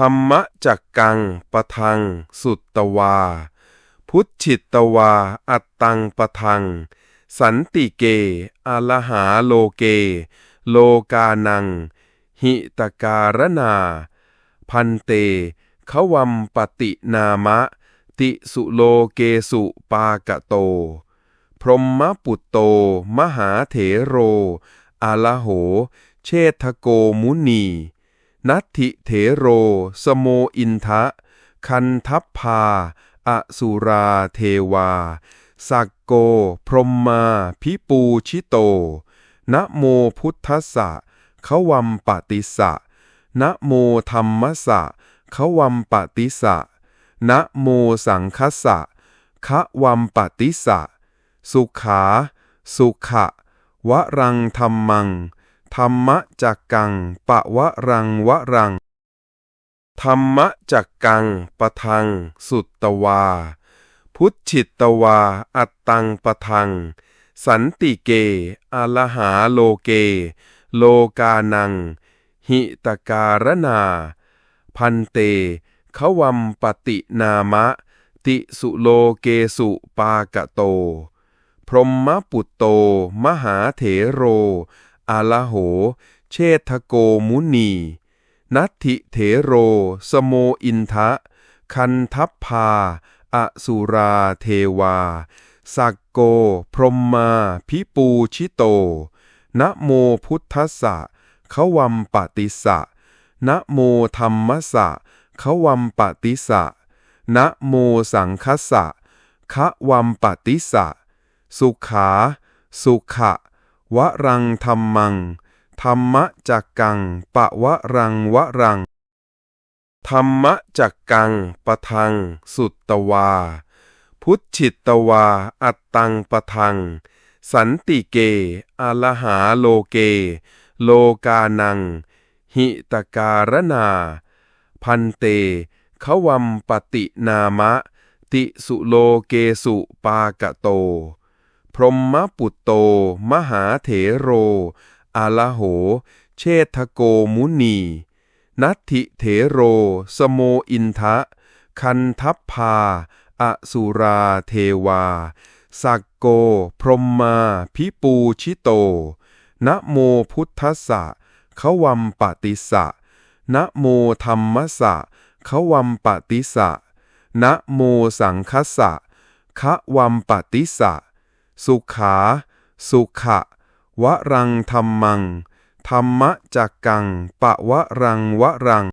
ธรรมจักกังปะทัง สุตตวา พุทธิตวา อัตตังปะทัง สันติเกอลหาโลเก โลกานัง หิตการนา พันเตขวัมปตินามะ ติสุโลเกสุปากะโต พรหมปุตโต มหาเถโรอาลโห เชษฐโกมุนี นัตถิเถโร สโมอินทะ คันทัพพา อสุราเทวา สักโก พรหมมา พิปูชิโต นะโมพุทธัสสะขวัมปติสะ นะโมธรรมสะขวัมปติสะ นะโมสังคสสะคะวัมปติสะ สุขา สุขะ วรังธรรมัง ธรรมจักกัง ปะวะรังวะรัง ธรรมจักกัง ปะทัง สุตตวา พุทธิตวา อัตตังปะทัง สันติเกอลหาโลเก โลกานัง หิตการนา พันเตขวัมปตินามะ ติสุโลเกสุปากะโต พรหมปุตโต มหาเถโร อาลโห เชษฐโกมุนี นัตถิเถโร สโมอินทะ คันทัพพาอสุราเทวา สักโก พรหมมา พิปูชิโต นะโมพุทธสะขวัมปติสะ นะโมธรรมสะขวัมปติสะ นะโมสังคสสะคะวัมปติสะ สุขา สุขะ วรังธรรมัง ธรรมะจักกัง ปะวะรังวะรัง ธรรมะจักกัง ปะทัง สุตตวา พุทธิตวา อัตตังปะทัง สันติเกอลหาโลเก โลกานัง หิตการนา พันเตขวัมปตินามะ ติสุโลเกสุปากะโต พรหมปุตโต มหาเถโร อาลโห เชษฐโกมุนี นัตถิเถโร สโมอินทะ คันทัพพา อสุราเทวา สักโก พรหมมาพิปูชิโต นะโมพุทธสสะขวัมปติสะ นะโมธรรมสสะขวัมปติสะ นะโมสังคสสะคะวัมปติสะ สุขา สุขะ วรังธรรมัง ธรรมะจักกัง ปะวะรังวะรัง